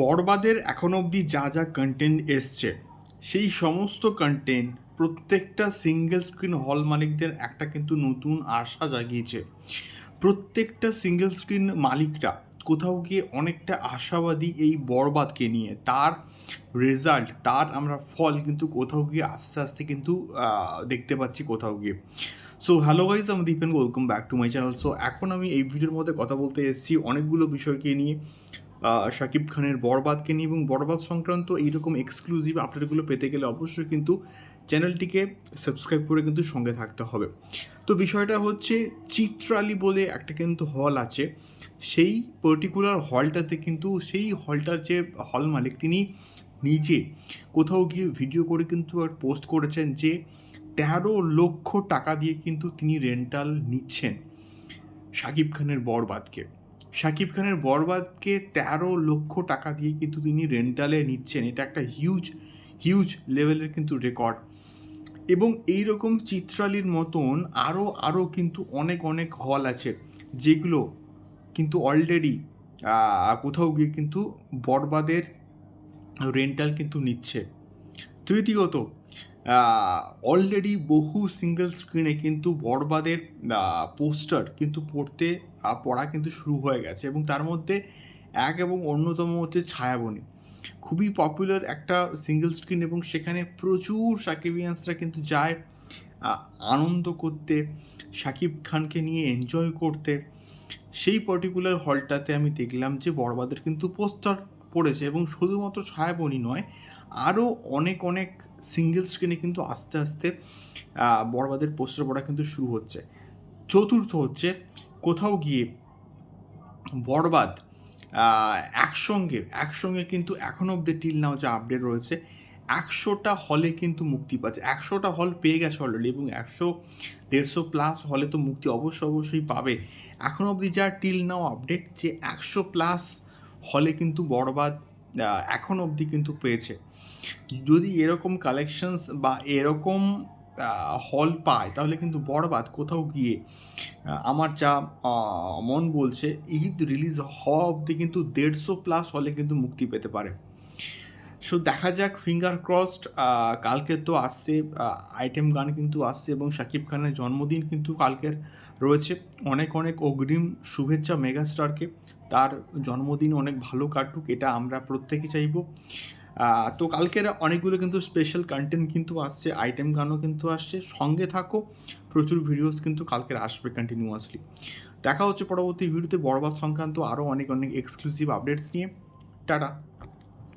বরবাদের এখন অবধি যা যা কন্টেন্ট এসছে, সেই সমস্ত কন্টেন্ট প্রত্যেকটা সিঙ্গেল স্ক্রিন হল মালিকদের একটা কিন্তু নতুন আশা জাগিয়েছে। প্রত্যেকটা সিঙ্গেল স্ক্রিন মালিকরা কোথাও গিয়ে অনেকটা আশাবাদী এই বরবাদকে নিয়ে, তার রেজাল্ট তার আমরা ফল কিন্তু কোথাও গিয়ে আস্তে আস্তে কিন্তু দেখতে পাচ্ছি কোথাও গিয়ে। সো হ্যালো গাইজ আমি Dipen welcome back to my channel so এখন আমি এই ভিডিওর মধ্যে কথা বলতে এসেছি অনেকগুলো বিষয়কে নিয়ে। শাকিব খানের বরবাদকে নিয়ে এবং বরবাদ সংক্রান্ত এইরকম এক্সক্লুসিভ আপডেটগুলো পেতে গেলে অবশ্যই কিন্তু চ্যানেলটিকে সাবস্ক্রাইব করে কিন্তু সঙ্গে থাকতে হবে। তো বিষয়টা হচ্ছে চিত্রালী বলে একটা কিন্তু হল আছে। সেই পার্টিকুলার হলটাতে কিন্তু সেই হলটার যে হল মালিক তিনি নিজে কোথাও গিয়ে ভিডিও করে কিন্তু আর পোস্ট করেছেন যে তেরো লক্ষ টাকা দিয়ে কিন্তু তিনি রেন্টাল নিচ্ছেন শাকিব খানের বরবাদকে। শাকিব খানের বরবাদকে তেরো লক্ষ টাকা দিয়ে কিন্তু তিনি রেন্টালে নিচ্ছেন। এটা একটা হিউজ হিউজ লেভেলের কিন্তু রেকর্ড এবং এই রকম চিত্রালীর মতন আরও আরও কিন্তু অনেক অনেক হল আছে, যেগুলো কিন্তু অলরেডি কোথাও গিয়ে কিন্তু বরবাদের রেন্টাল কিন্তু নিচ্ছে। তৃতীয়ত অলরেডি বহু সিঙ্গেল স্ক্রিনে কিন্তু বরবাদের পোস্টার কিন্তু পড়তে পড়া কিন্তু শুরু হয়ে গেছে এবং তার মধ্যে এক এবং অন্যতম হচ্ছে ছায়াবনী। খুবই পপুলার একটা সিঙ্গেল স্ক্রিন এবং সেখানে প্রচুর সাকিবিয়ান্সরা কিন্তু যায় আনন্দ করতে শাকিব খানকে নিয়ে এনজয় করতে। সেই পার্টিকুলার হলটাতে আমি দেখলাম যে বরবাদের কিন্তু পোস্টার পড়েছে এবং শুধুমাত্র ছায়াবনী নয়, আরও অনেক অনেক সিঙ্গেল স্ক্রিনে কিন্তু আস্তে আস্তে আহ, বরবাদের পোস্টার পড়া কিন্তু শুরু হচ্ছে। চতুর্থ হচ্ছে কোথাও গিয়ে বরবাদ একসঙ্গে একসঙ্গে কিন্তু এখন অব্দি টিল নাও যে আপডেট রয়েছে একশোটা হলে কিন্তু মুক্তি পাচ্ছে। একশোটা হল পেয়ে গেছে অলরেডি এবং একশো দেড়শো প্লাস হলে তো মুক্তি অবশ্যই অবশ্যই পাবে। এখন অবধি যা টিল নাও আপডেট যে একশো প্লাস হলে কিন্তু বরবাদ এখন অবধি কিন্তু পেয়েছে। যদি এরকম কালেকশনস বা এরকম হল পায়, তাহলে কিন্তু বরবাদ কোথাও গিয়ে আমার যা মন বলছে, ঈদ রিলিজ হওয়া অবধি কিন্তু দেড়শো প্লাস হলে কিন্তু মুক্তি পেতে পারে। সো দেখা যাক ফিঙ্গার ক্রসড কালকে তো আসছে আইটেম গান কিন্তু আসছে এবং শাকিব খানের জন্মদিন কিন্তু কালকের রয়েছে। অনেক অনেক অগ্রিম শুভেচ্ছা মেগাস্টারকে। তার জন্মদিন অনেক ভালো কাটুক, এটা আমরা প্রত্যেকে চাইব। তো কালকের অনেকগুলো কিন্তু স্পেশাল কন্টেন্ট কিন্তু আসছে, আইটেম গানও কিন্তু আসছে। সঙ্গে থাকো, প্রচুর ভিডিওস কিন্তু কালকের আসবে কন্টিনিউয়াসলি দেখা হচ্ছে পরবর্তী ভিডিওতে বরবাদ সংক্রান্ত আরও অনেক অনেক এক্সক্লুসিভ আপডেটস নিয়ে। টাটা।